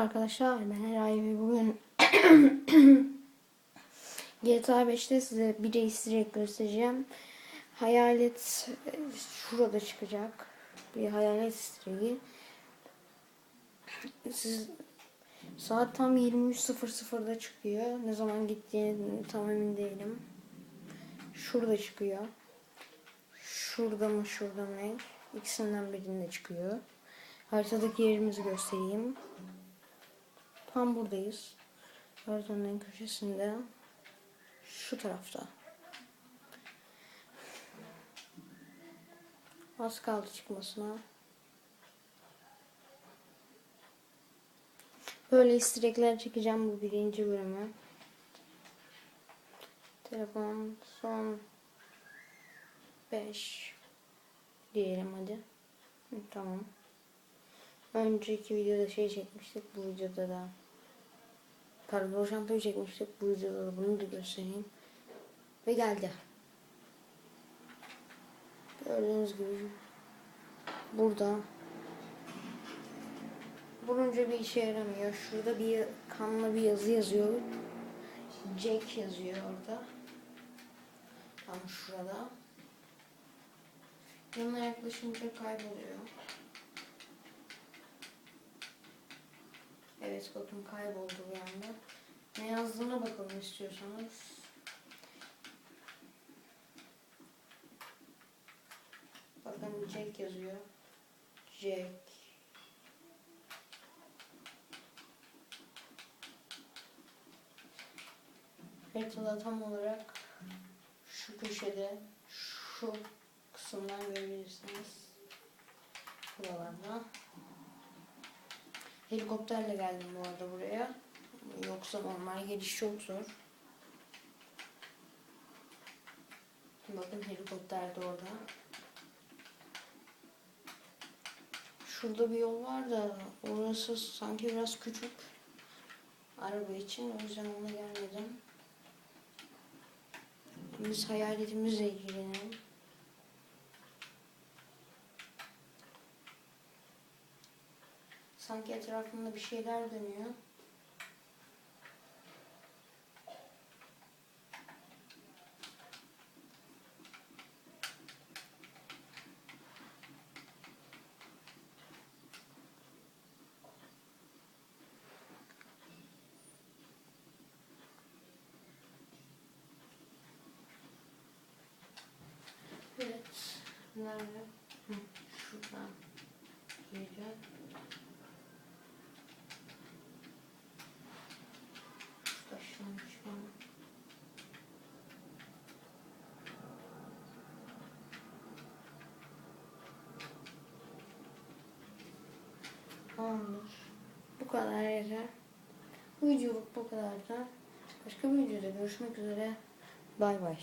arkadaşlar ben Eray ve bugün GTA 5'te size bir easter göstereceğim. Hayalet şurada çıkacak. Bir hayalet easter. Siz saat tam 23.00'da çıkıyor. Ne zaman gittiğini tam emin değilim. Şurada çıkıyor. Şurada mı şurada mı? İkisinden birinde çıkıyor. Haritadaki yerimizi göstereyim. Tam buradayız. Haritanın köşesinde. Şu tarafta. Az kaldı çıkmasına. Böyle istekler çekeceğim bu birinci bölümü. Telefon son 5 diyelim hadi. Tamam. Önceki videoda şey çekmiştik. Bu videoda da Pardon şampiyon çekmiştik. Bu videoda da bunu da göstereyim. Ve geldi. Gördüğünüz gibi burada Bulunca bir işe yaramıyor. Şurada bir kanlı bir yazı yazıyor. Jack yazıyor orada. Tam şurada. Yanına yaklaşınca kayboluyor. Bakın kayboldu bir. Ne yazdığına bakalım istiyorsanız. Bakın Jack yazıyor. Jack. Haritada tam olarak şu köşede şu kısımdan görebilirsiniz. Buralarda. Helikopterle geldim bu arada buraya. Yoksa normal geliş çok zor. Bakın helikopter de orada. Şurada bir yol var da orası sanki biraz küçük. Araba için o yüzden ona gelmedim. Biz hayaletimizle ilgilenelim. Sanki etrafında bir şeyler dönüyor. Evet. Nerede? Hı, şuradan geliyor. Başlamış mı? Tamamdır. Bu kadar yeter. Bu videoluk bu kadar da. Başka bir videoda görüşmek üzere. Bay bay.